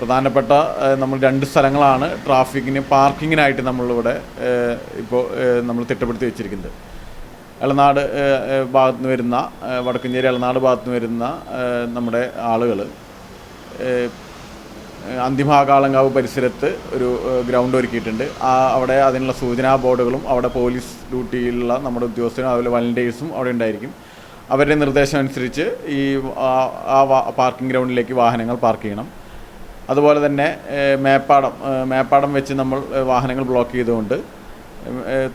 പ്രധാനപ്പെട്ട നമ്മൾ രണ്ട് സ്ഥലങ്ങളാണ് ട്രാഫിക്കിന് പാർക്കിങ്ങിനായിട്ട് നമ്മളിവിടെ ഇപ്പോൾ നമ്മൾ തിട്ടപ്പെടുത്തി വെച്ചിരിക്കുന്നത്. എളനാട് ഭാഗത്തു നിന്ന് വരുന്ന വടക്കഞ്ചേരി എളനാട് ഭാഗത്തു നിന്ന് വരുന്ന നമ്മുടെ ആളുകൾ അന്തിമാകാളങ്കാവ് പരിസരത്ത് ഒരു ഗ്രൗണ്ട് ഒരുക്കിയിട്ടുണ്ട്. ആ അവിടെ അതിനുള്ള സൂചനാ ബോർഡുകളും അവിടെ പോലീസ് ഡ്യൂട്ടിയിലുള്ള നമ്മുടെ ഉദ്യോഗസ്ഥരും അതുപോലെ വളണ്ടിയേഴ്സും അവിടെ ഉണ്ടായിരിക്കും. അവരുടെ നിർദ്ദേശം അനുസരിച്ച് ഈ ആ പാർക്കിംഗ് ഗ്രൗണ്ടിലേക്ക് വാഹനങ്ങൾ പാർക്ക് ചെയ്യണം. അതുപോലെ തന്നെ മേപ്പാടം മേപ്പാടം വെച്ച് നമ്മൾ വാഹനങ്ങൾ ബ്ലോക്ക് ചെയ്തുകൊണ്ട്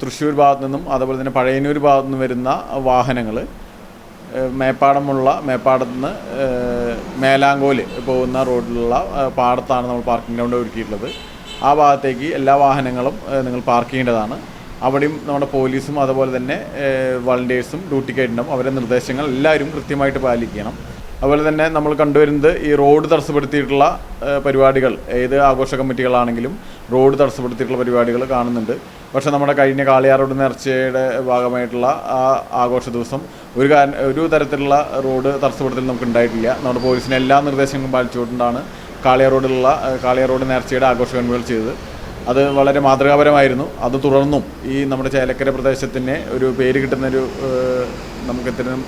തൃശ്ശൂർ ഭാഗത്തു നിന്നും അതുപോലെ തന്നെ പഴയന്നൂർ ഭാഗത്തു നിന്നും വരുന്ന വാഹനങ്ങൾ മേപ്പാടമുള്ള മേപ്പാടത്ത് നിന്ന് മേലാങ്കോൽ പോകുന്ന റോഡിലുള്ള പാടത്താണ് നമ്മൾ പാർക്കിംഗ് ഗ്രൗണ്ട് ഒരുക്കിയിട്ടുള്ളത്. ആ ഭാഗത്തേക്ക് എല്ലാ വാഹനങ്ങളും നിങ്ങൾ പാർക്ക് ചെയ്യേണ്ടതാണ്. അവിടെയും നമ്മുടെ പോലീസും അതുപോലെ തന്നെ വളണ്ടിയേഴ്സും ഡ്യൂട്ടിക്കായിട്ടുണ്ടാവും അവരുടെ നിർദ്ദേശങ്ങൾ എല്ലാവരും കൃത്യമായിട്ട് പാലിക്കണം. അതുപോലെ തന്നെ നമ്മൾ കണ്ടുവരുന്നത് ഈ റോഡ് തടസ്സപ്പെടുത്തിയിട്ടുള്ള പരിപാടികൾ ഏത് ആഘോഷ കമ്മിറ്റികളാണെങ്കിലും റോഡ് തടസ്സപ്പെടുത്തിയിട്ടുള്ള പരിപാടികൾ കാണുന്നുണ്ട്. പക്ഷേ നമ്മുടെ കഴിഞ്ഞ കാളിയാറോഡ് നേർച്ചയുടെ ഭാഗമായിട്ടുള്ള ആ ആഘോഷ ദിവസം ഒരു ഒരു തരത്തിലുള്ള റോഡ് തടസ്സപ്പെടുത്തൽ നമുക്ക് ഉണ്ടായിട്ടില്ല നമ്മുടെ പോലീസിന് എല്ലാ നിർദ്ദേശങ്ങളും പാലിച്ചുകൊണ്ടാണ് കാളിയാറോഡിലുള്ള റോഡിലുള്ള ഏഹ്, റോഡ് നേർച്ചയുടെ ആഘോഷ കമ്മിറ്റികൾ ചെയ്തത്. അത് വളരെ മാതൃകാപരമായിരുന്നു. അത് തുടർന്നും ഈ നമ്മുടെ ചേലക്കര പ്രദേശത്തിന് ഒരു പേര് കിട്ടുന്നൊരു നമുക്ക് ഇത്തരം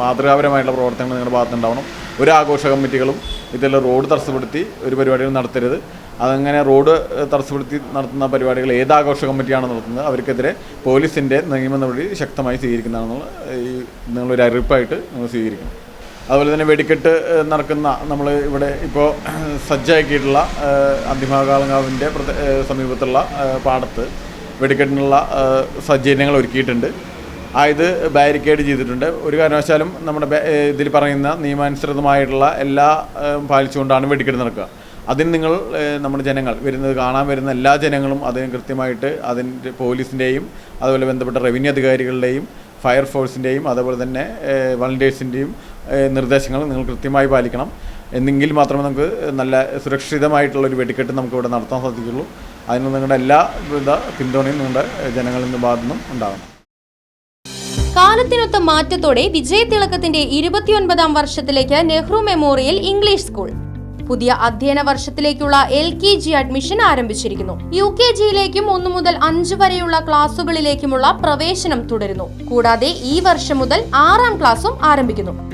മാതൃകാപരമായിട്ടുള്ള പ്രവർത്തനങ്ങൾ നിങ്ങളുടെ ഭാഗത്തുണ്ടാവണം. ഒരു ആഘോഷ കമ്മിറ്റികളും ഇതെല്ലാം റോഡ് തടസ്സപ്പെടുത്തി ഒരു പരിപാടികൾ നടത്തരുത്. അതങ്ങനെ റോഡ് തടസ്സപ്പെടുത്തി നടത്തുന്ന പരിപാടികൾ ഏത് ആഘോഷ കമ്മിറ്റിയാണ് നടത്തുന്നത് അവർക്കെതിരെ പോലീസിന്റെ നിയമ നടപടി ശക്തമായി സ്വീകരിക്കുന്നതാണെന്നുള്ള ഈ നിങ്ങളൊരു അറിയിപ്പായിട്ട് നിങ്ങൾ സ്വീകരിക്കണം. അതുപോലെ തന്നെ വെടിക്കെട്ട് നടക്കുന്ന നമ്മൾ ഇവിടെ ഇപ്പോൾ സജ്ജാക്കിയിട്ടുള്ള അന്തിമകാളങ്കാവിന്റെ സമീപത്തുള്ള പാടത്ത് വെടിക്കെട്ടിനുള്ള സജ്ജീകരണങ്ങൾ ഒരുക്കിയിട്ടുണ്ട്. ആ ഇത് ബാരിക്കേഡ് ചെയ്തിട്ടുണ്ട്. ഒരു കാരണവശാലും നമ്മുടെ ഇതിൽ പറയുന്ന നിയമാനുസൃതമായിട്ടുള്ള എല്ലാ പാലിച്ചുകൊണ്ടാണ് വെടിക്കെട്ട് നടക്കുക. അതിന് നിങ്ങൾ നമ്മുടെ ജനങ്ങൾ വരുന്നത് കാണാൻ വരുന്ന എല്ലാ ജനങ്ങളും അതിന് കൃത്യമായിട്ട് അതിന്റെ പോലീസിന്റെയും അതുപോലെ ബന്ധപ്പെട്ട റവന്യൂ അധികാരികളുടെയും ഫയർഫോഴ്സിന്റെയും അതുപോലെ തന്നെ വളണ്ടിയേഴ്സിന്റെയും നിർദ്ദേശങ്ങൾ നിങ്ങൾ കൃത്യമായി പാലിക്കണം. എന്നെങ്കിൽ മാത്രമേ നമുക്ക് നല്ല സുരക്ഷിതമായിട്ടുള്ള ഒരു വെടിക്കെട്ട് നമുക്ക് ഇവിടെ നടത്താൻ സാധിക്കുള്ളൂ. അതിന് നിങ്ങളുടെ എല്ലാ വിധ പിന്തുണയും നിങ്ങളുടെ ജനങ്ങളിൽ നിന്ന് ഭാഗത്തു നിന്നും ഉണ്ടാകണം. കാലത്തിനൊത്ത മാറ്റത്തോടെ വിജയതിളക്കത്തിന്റെ ഇരുപത്തിയൊൻപതാം വർഷത്തിലേക്ക് നെഹ്റു മെമ്മോറിയൽ ഇംഗ്ലീഷ് സ്കൂൾ. പുതിയ അധ്യയന വർഷത്തിലേക്കുള്ള എൽ കെ ജി അഡ്മിഷൻ ആരംഭിച്ചിരിക്കുന്നു. യു കെ ജിയിലേക്കും ഒന്നു മുതൽ അഞ്ച് വരെയുള്ള ക്ലാസുകളിലേക്കുമുള്ള പ്രവേശനം തുടരുന്നു. കൂടാതെ ഈ വർഷം മുതൽ ആറാം ക്ലാസും ആരംഭിക്കുന്നു.